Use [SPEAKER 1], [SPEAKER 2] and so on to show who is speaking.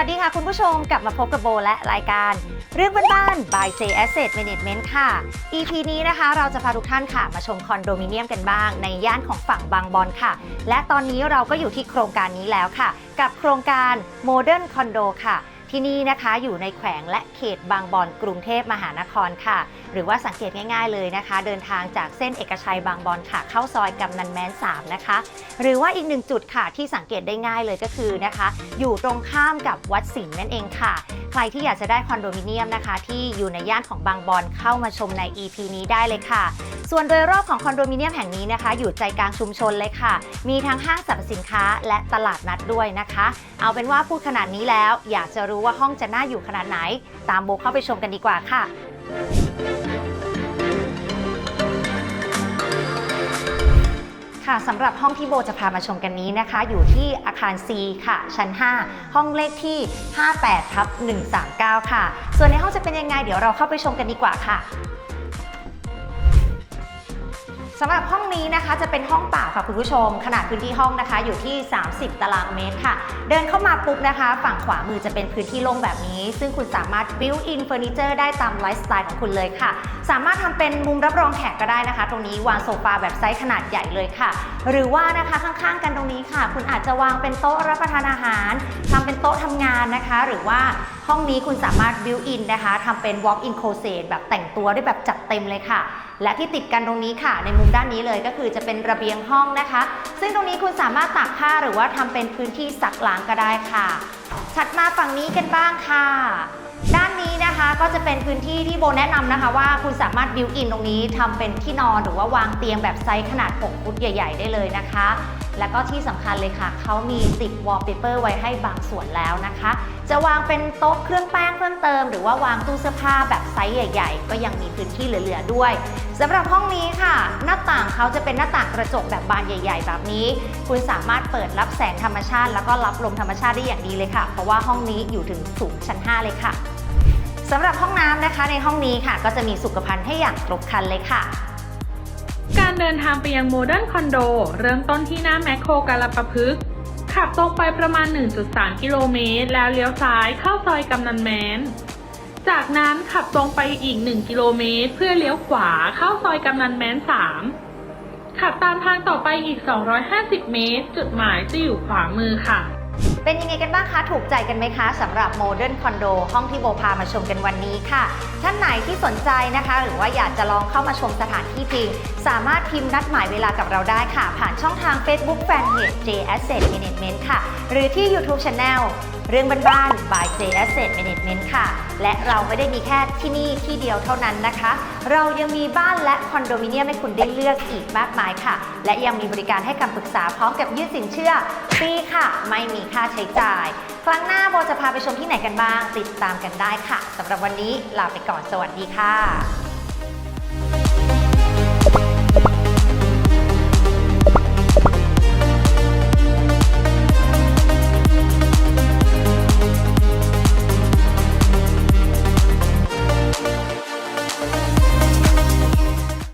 [SPEAKER 1] วัสดีค่ะคุณผู้ชมกลับมาพบกับโบและรายการ เรื่องบ้านๆ by J Asset Management ค่ะ EP นี้นะคะเราจะพาทุกท่านค่ะ มาชมคอนโดมิเนียมกันบ้าง ในย่านของฝั่งบางบอนค่ะ และตอนนี้เราก็อยู่ที่โครงการนี้แล้วค่ะ กับโครงการ Modern Condo ค่ะ ที่นี่นะคะอยู่ในแขวงและเขตบางบอนกรุงเทพมหานครค่ะ หรือว่าสังเกตง่ายๆเลยนะคะ เดินทางจากเส้นเอกชัยบางบอนค่ะ เข้าซอยกำนันแม้น3นะคะ หรือว่าอีกหนึ่งจุดค่ะที่สังเกตได้ง่ายเลยก็คือนะคะ อยู่ตรงข้ามกับวัดสิงห์นั่นเองค่ะ ใครที่อยากจะได้คอนโดมิเนียมนะคะ ที่อยู่ในย่านของบางบอนเข้ามาชมใน EP นี้ได้เลยค่ะส่วนโดยรอบของคอนโดมิเนียมแห่งนี้นะคะ อยู่ใจกลางชุมชนเลยค่ะ มีทั้งห้างสรรพสินค้าและตลาดนัดด้วยนะคะ เอาเป็นว่าพูดขนาดนี้แล้วอยากจะรู้ว่าห้องจะน่าอยู่ขนาดไหน ตามโบเข้าไปชมกันดีกว่าค่ะค่ะสำหรับห้องที่โบจะพามาชมกันนี้นะคะ อยู่ที่อาคาร C ค่ะ ชั้น 5 ห้องเลขที่ 58ทับ139 ค่ะ ส่วนในห้องจะเป็นยังไง เดี๋ยวเราเข้าไปชมกันดีกว่าค่ะ สำหรับห้องนี้นะคะจะเป็นห้องเปล่าค่ะคุณผู้ชม ขนาดพื้นที่ห้องนะคะ อยู่ที่ 30 ตารางเมตรค่ะ เดินเข้ามาปุ๊บนะคะ ฝั่งขวามือจะเป็นพื้นที่โล่งแบบนี้ ซึ่งคุณสามารถ build in furniture ได้ตามไลฟ์สไตล์ของคุณเลยค่ะ สามารถทำเป็นมุมรับรองแขกก็ได้นะคะ ตรงนี้วางโซฟาแบบไซส์ขนาดใหญ่เลยค่ะ หรือว่านะคะข้างๆ กันตรงนี้ค่ะ คุณอาจจะวางเป็นโต๊ะรับประทานอาหารทำเป็นโต๊ะทำงานนะคะ หรือว่าห้องนี้คุณสามารถ build in นะคะทำเป็น walk in closet แบบแต่งตัวได้แบบจัดเต็มเลยค่ะ และที่ติดกันตรงนี้ค่ะในมุมด้านนี้เลยก็คือจะเป็นระเบียงห้องนะคะ ซึ่งตรงนี้คุณสามารถตากผ้าหรือว่าทำเป็นพื้นที่ซักล้างก็ได้ค่ะถัดมาฝั่งนี้กันบ้างค่ะ ด้านนี้นะคะก็จะเป็นพื้นที่ที่โบแนะนำนะคะ ว่าคุณสามารถบิวอินตรงนี้ทำเป็นที่นอนหรือว่าวางเตียงแบบไซส์ขนาด 6 ฟุตใหญ่ ๆ ได้เลยนะคะ แล้วก็ที่สำคัญเลยค่ะ เขามีติดวอลเปเปอร์ไว้ให้บางส่วนแล้วนะคะ จะวางเป็นโต๊ะเครื่องแป้งเพิ่มเติม หรือว่าวางตู้เสื้อผ้าแบบไซส์ใหญ่ ๆ ก็ยังมีพื้นที่เหลือๆด้วยสำหรับห้องนี้ค่ะ หน้าต่างเขาจะเป็นหน้าต่างกระจกแบบบานใหญ่ ๆ แบบนี้ คุณสามารถเปิดรับแสงธรรมชาติ แล้วก็รับลมธรรมชาติได้อย่างดีเลยค่ะ เพราะว่าห้องนี้อยู่ถึงสูงชั้น 5 เลยค่ะสำหรับห้องน้ำนะคะในห้องนี้ค่ะ ก็จะมีสุขภัณฑ์ให้อย่างครบครันเลยค่ะ
[SPEAKER 2] การเดินทางไปยังโมเดิร์นคอนโดเริ่มต้นที่หน้าแมคโครกาลปะพฤกขับตรงไปประมาณ 1.3 กิโลเมตร แล้วเลี้ยวซ้ายเข้าซอยกำนันแมน จากนั้นขับตรงไปอีก 1 กิโลเมตร เพื่อเลี้ยวขวาเข้าซอยกำนันแมน 3 ขับตามทางต่อไปอีก 250 เมตร จุดหมายจะอยู่ขวามือค่ะ
[SPEAKER 1] เป็นยังไงกันบ้างคะถูกใจกันไหมคะสำหรับโมเดิร์นคอนโดห้องที่โบพามาชมกันวันนี้ค่ะ ท่านไหนที่สนใจนะคะ หรือว่าอยากจะลองเข้ามาชมสถานที่จริง สามารถพิมพ์นัดหมายเวลากับเราได้ค่ะ ผ่านช่องทาง Facebook Fanpage J Asset Management ค่ะ หรือที่ YouTube Channel เรื่องบ้านๆ by J Asset Management ค่ะ และเราไม่ได้มีแค่ที่นี่ที่เดียวเท่านั้นนะคะ เรายังมีบ้านและคอนโดมิเนียมให้คุณได้เลือกอีกมากมายค่ะ และยังมีบริการให้คำปรึกษาพร้อมกับยื่นสินเชื่อฟรีค่ะ ไม่มีค่าใช้จ่าย ครั้งหน้าโบจะพาไปชมที่ไหนกันบ้าง ติดตามกันได้ค่ะสำหรับวันนี้ลาไปก่อนสวัสดีค่ะ